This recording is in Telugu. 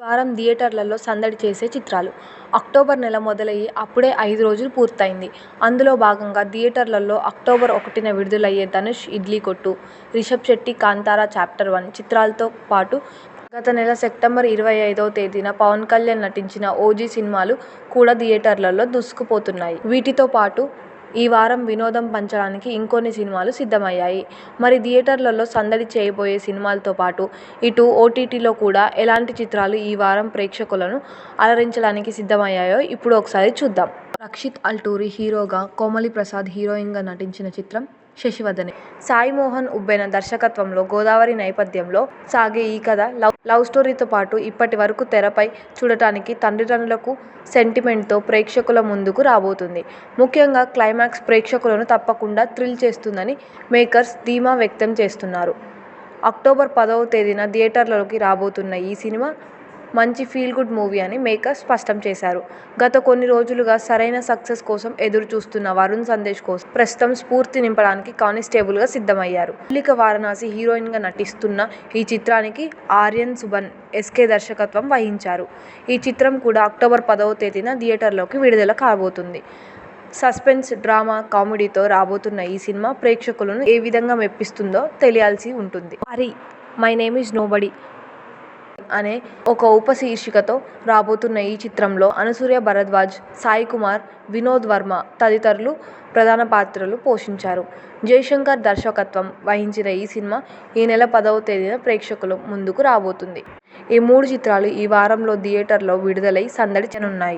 వారం థియేటర్లలో సందడి చేసే చిత్రాలు. అక్టోబర్ నెల మొదలయ్యి అప్పుడే ఐదు రోజులు పూర్తయింది. అందులో భాగంగా థియేటర్లలో అక్టోబర్ ఒకటిన విడుదలయ్యే ధనుష్ ఇడ్లీ కొట్టు, రిషబ్ శెట్టి కాంతార చాప్టర్ వన్ చిత్రాలతో పాటు గత నెల సెప్టెంబర్ ఇరవై ఐదవ తేదీన పవన్ కళ్యాణ్ నటించిన ఓజీ సినిమాలు కూడా థియేటర్లలో దూసుకుపోతున్నాయి. వీటితో పాటు ఈ వారం వినోదం పంచడానికి ఇంకొన్ని సినిమాలు సిద్ధమయ్యాయి. మరి థియేటర్లలో సందడి చేయబోయే సినిమాలతో పాటు ఇటు ఓటీటీలో కూడా ఎలాంటి చిత్రాలు ఈ వారం ప్రేక్షకులను అలరించడానికి సిద్ధమయ్యాయో ఇప్పుడు ఒకసారి చూద్దాం. రక్షిత్ అల్టూరి హీరోగా, కోమలి ప్రసాద్ హీరోయిన్గా నటించిన చిత్రం 'శశివదనే'. సాయి మోహన్ ఉబ్బెన దర్శకత్వంలో గోదావరి నేపథ్యంలో సాగే ఈ కథ లవ్ లవ్ స్టోరీతో పాటు ఇప్పటి వరకు తెరపై చూడటానికి తండ్రిదండ్రులకు సెంటిమెంట్తో ప్రేక్షకుల ముందుకు రాబోతుంది. ముఖ్యంగా క్లైమాక్స్ ప్రేక్షకులను తప్పకుండా థ్రిల్ చేస్తుందని మేకర్స్ ధీమా వ్యక్తం చేస్తున్నారు. అక్టోబర్ పదవ తేదీన థియేటర్లలోకి రాబోతున్న ఈ సినిమా మంచి ఫీల్ గుడ్ మూవీ అని మేకర్స్ స్పష్టం చేశారు. గత కొన్ని రోజులుగా సరైన సక్సెస్ కోసం ఎదురు చూస్తున్న వరుణ్ సందేశ్ కోసం ప్రస్తుతం స్ఫూర్తి నింపడానికి కానిస్టేబుల్గా సిద్ధమయ్యారు. మల్లిక వారణాసి హీరోయిన్గా నటిస్తున్న ఈ చిత్రానికి ఆర్యన్ సుబన్ ఎస్కే దర్శకత్వం వహించారు. ఈ చిత్రం కూడా అక్టోబర్ పదవ తేదీన థియేటర్లోకి విడుదల కాబోతుంది. సస్పెన్స్, డ్రామా, కామెడీతో రాబోతున్న ఈ సినిమా ప్రేక్షకులను ఏ విధంగా మెప్పిస్తుందో తెలియాల్సి ఉంటుంది. 'Hari my name is nobody అనే ఒక ఉపశీర్షికతో రాబోతున్న ఈ చిత్రంలో అనసూయ భరద్వాజ్, సాయికుమార్, వినోద్ వర్మ తదితరులు ప్రధాన పాత్రలు పోషించారు. జయశంకర్ దర్శకత్వం వహించిన ఈ సినిమా ఈ నెల పదవ తేదీన ప్రేక్షకుల ముందుకు రాబోతుంది. ఈ మూడు చిత్రాలు ఈ వారంలో థియేటర్లో విడుదలై సందడి చెనున్నాయి